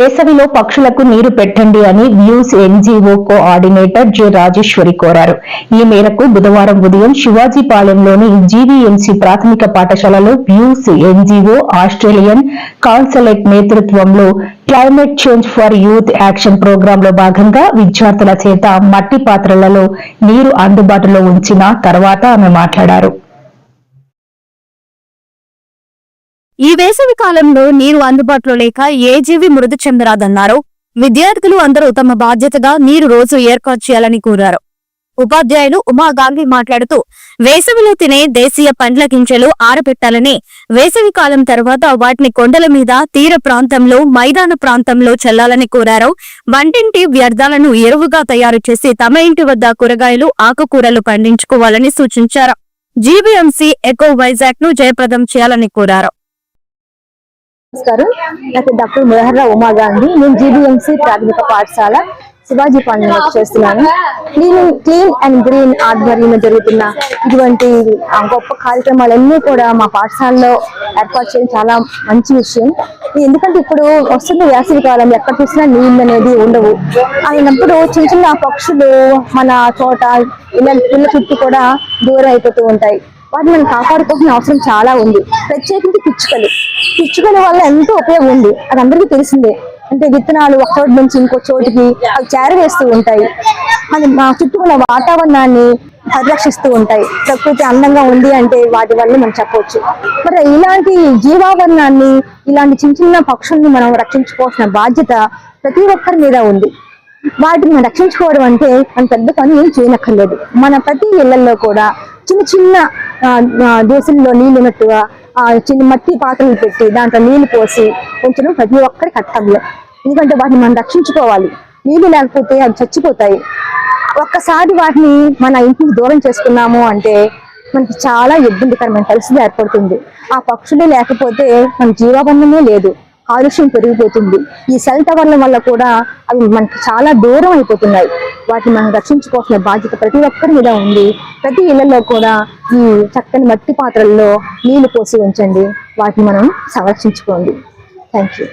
వేసవిలో పక్షులకు నీరు పెట్టండి అని views NGO coordinator J Rajeshwari కోరారు. ఈ మేరకు బుధవారం ఉదయం శివాజీపాలెంలోని జీవీఎంసీ ప్రాథమిక పాఠశాలలో వ్యూస్ ఎన్జీఓ ఆస్ట్రేలియన్ కాన్సలేట్ నేతృత్వంలో climate change for youth action ప్రోగ్రాంలో భాగంగా విద్యార్థుల చేత మట్టి పాత్రలలో నీరు అందుబాటులో ఉంచిన తర్వాత ఆమె మాట్లాడారు. ఈ వేసవి కాలంలో నీరు అందుబాటులో లేక ఏ జీవి మృతి చెందరాదన్నారు. విద్యార్థులు అందరూ తమ బాధ్యతగా నీరు రోజు ఏర్పాటు చేయాలని కోరారు. ఉపాధ్యాయులు ఉమా గాంధీ మాట్లాడుతూ వేసవిలో తినే దేశీయ పండ్ల గింజలు ఆరబెట్టాలని వేసవి కాలం తర్వాత వాటిని కొండల మీద తీర ప్రాంతంలో మైదాన ప్రాంతంలో చల్లాలని కోరారు. వంటింటి వ్యర్థాలను ఎరువుగా తయారు చేసి తమ ఇంటి వద్ద కూరగాయలు ఆకుకూరలు పండించుకోవాలని సూచించారు. జీబీఎంసీ ఎకో వైజాగ్ను జయప్రదం చేయాలని కోరారు. నమస్కారం. నాకు డాక్టర్ మురహర్రా ఉమా గాంధీ. నేను జీబీఎంసీ ప్రాథమిక పాఠశాల శివాజీ పండుగ చేస్తున్నాను. నేను క్లీన్ అండ్ గ్రీన్ ఆధ్వర్యంలో జరుగుతున్న ఇటువంటి గొప్ప కార్యక్రమాలన్నీ కూడా మా పాఠశాలలో ఏర్పాటు చేయడం చాలా మంచి విషయం. ఎందుకంటే ఇప్పుడు వస్తున్న వేసవి కాలం ఎక్కడ చూసినా నీళ్ళు అనేది ఉండవు. అయినప్పుడు చిన్న చిన్న పక్షులు మన తోట ఇళ్ళ ఇళ్ళ చుట్టూ కూడా దూరం అయిపోతూ ఉంటాయి. వాటిని మనం కాపాడుకోవాల్సిన అవసరం చాలా ఉంది. ప్రత్యేకించి పిచ్చుకలు. పిచ్చుకల వల్ల ఎంతో ఉపయోగం ఉంది. అది అందరికీ తెలిసిందే. అంటే విత్తనాలు ఒక చోటు నుంచి ఇంకో చోటికి అవి చేరవేస్తూ ఉంటాయి. అది మా చుట్టూ ఉన్న వాతావరణాన్ని పరిరక్షిస్తూ ఉంటాయి. ప్రకృతి అందంగా ఉంది అంటే వాటి వల్ల మనం చెప్పవచ్చు. మరి ఇలాంటి జీవావరణాన్ని ఇలాంటి చిన్న చిన్న పక్షుల్ని మనం రక్షించుకోవాల్సిన బాధ్యత ప్రతి ఒక్కరి మీద ఉంది. వాటిని మనం రక్షించుకోవడం అంటే మన పెద్ద పని ఏం చేయనక్కర్లేదు. మన ప్రతి ఇళ్ళలో కూడా చిన్న చిన్న దోశల్లో నీళ్ళు ఉన్నట్టుగా ఆ చిన్న మట్టి పాత్రలు పెట్టి దాంట్లో నీళ్ళు పోసి ఉంచడం ప్రతి ఒక్కరి కర్తవ్యం. ఎందుకంటే వాటిని మనం రక్షించుకోవాలి. నీళ్ళు లేకపోతే అవి చచ్చిపోతాయి. ఒక్కసారి వాటిని మన ఇంటికి దూరం చేసుకున్నాము అంటే మనకి చాలా ఇబ్బందికరమైన పరిస్థితి ఏర్పడుతుంది. ఆ పక్షులే లేకపోతే మన జీవాబంధమే లేదు. కాలుష్యం పెరిగిపోతుంది. ఈ సెల్ టవర్ల వల్ల కూడా అవి మనకి చాలా దూరం అయిపోతున్నాయి. వాటిని మనం రక్షించుకోవాల్సిన బాధ్యత ప్రతి ఒక్కరి మీద ఉంది. ప్రతి ఇళ్ళలో కూడా ఈ చక్కని మట్టి పాత్రల్లో నీళ్ళు పోసి ఉంచండి. వాటిని మనం సంరక్షించుకోండి. Thank you